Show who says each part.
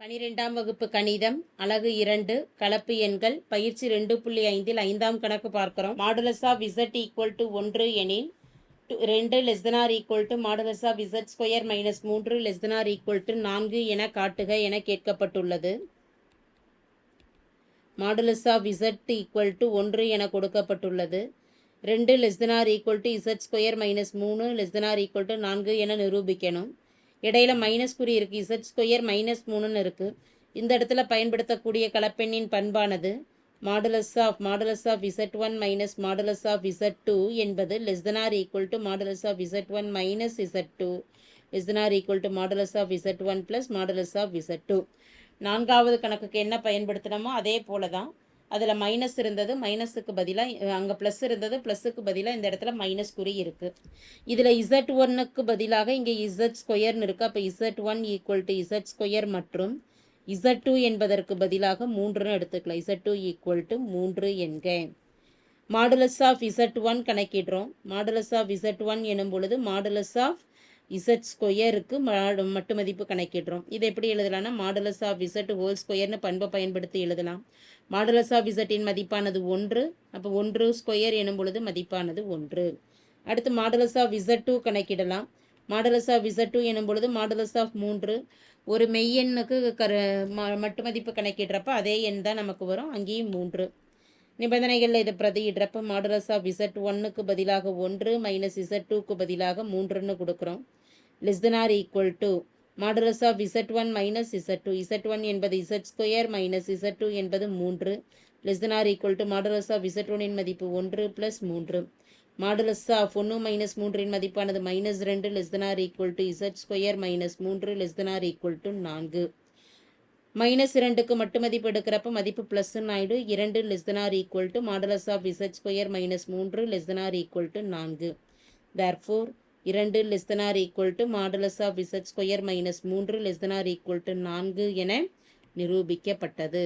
Speaker 1: பனிரெண்டாம் வகுப்பு கணிதம் அலகு இரண்டு கலப்பு எண்கள் பயிற்சி ரெண்டு புள்ளி ஐந்தில் ஐந்தாம் கணக்கு பார்க்கிறோம். Modulus of Z equal to ஒன்று எனில் டு- ரெண்டு less than or equal to modulus of Z square minus மூன்று less than or equal to நான்கு என காட்டுக என கேட்கப்பட்டுள்ளது. Modulus of Z equal to ஒன்று என கொடுக்கப்பட்டுள்ளது. ரெண்டு less than or equal to Z square minus மூணு less than or equal to நான்கு என நிரூபிக்கணும். இடையில மைனஸ் குறி இருக்குது இசட் ஸ்கொயர் மைனஸ் மூணுன்னு இருக்குது இந்த இடத்துல பயன்படுத்தக்கூடிய கலப்பெண்ணின் பண்பானது modulus of modulus of Z one minus modulus of Z two என்பது less than or equal to modulus of Z one minus Z two less than or equal to modulus of Z one plus modulus of Z two நான்காவது கணக்குக்கு என்ன பயன்படுத்தினோமோ அதே போல தான் அதில் minus இருந்தது மைனஸுக்கு பதிலாக அங்கே ப்ளஸ் இருந்தது ப்ளஸ்ஸுக்கு பதிலாக இந்த இடத்துல மைனஸ் குறி இருக்குது இதில் இசட் ஒன்னுக்கு பதிலாக இங்கே இசட் ஸ்கொயர்னு இருக்குது அப்போ Z one equal to Z square மற்றும் இசட் டூ என்பதற்கு பதிலாக மூன்றுன்னு எடுத்துக்கலாம். இசட் டூ ஈக்குவல் டு மூன்று என்க. மாடுலஸ் ஆஃப் இசட் ஒன் கணக்கிடுறோம். மாடுலஸ் ஆஃப் இசட் ஒன் எனும் பொழுது மாடுலஸ் ஆஃப் இசட் ஸ்கொயருக்கு மட்டு மதிப்பு கணக்கிடுறோம். இது எப்படி எழுதலாம்னா மாடுலஸ் ஆஃப் இசட் ஹோல் ஸ்கொயர்னு பண்பை பயன்படுத்தி எழுதலாம். மாடுலஸ் ஆஃப் இசட்டின் மதிப்பானது ஒன்று அப்போ ஒன்று ஸ்கொயர் எனும் பொழுது மதிப்பானது ஒன்று. அடுத்து மாடுலஸ் ஆஃப் இசட் டூ கணக்கிடலாம். மாடுலஸ் ஆஃப் இசட் டூ எனும் பொழுது மாடுலஸ் ஆஃப் மூன்று. ஒரு மெய்யெண்ணுக்கு கரு ம- மட்டு மதிப்பு கணக்கிடுறப்ப அதே எண் தான் நமக்கு வரும். அங்கேயும் மூன்று. நிபந்தனைகளில் இதை பிரதியிடுறப்ப மாடுலஸ் ஆஃப் இசட் ஒன்னுக்கு பதிலாக ஒன்று மைனஸ் இசட் டூக்கு பதிலாக மூன்றுன்னு கொடுக்குறோம். Less than or equal to modulus of Z one minus Z two Z one என்பது Z square minus Z two என்பது மூன்று less than or equal to modulus of Z one மதிப்பு ஒன்று ப்ளஸ் மூன்று. மாடுலஸ் ஆஃப் ஒன்று minus மூன்றின் மதிப்பானது minus ரெண்டு less than or equal to Z square minus மூன்று less than or equal to நான்கு. மைனஸ் இரண்டுக்கு மட்டு மதிப்பு எடுக்கிறப்ப மதிப்பு ப்ளஸ்ன்னு ஆயிடும் இரண்டு less than or equal to modulus of Z square minus மூன்று less than or equal to நான்கு. தேர்ஃபோர் இரண்டு less than or equal to modulus of Z square minus மூன்று less than or equal to நான்கு என நிரூபிக்கப்பட்டது.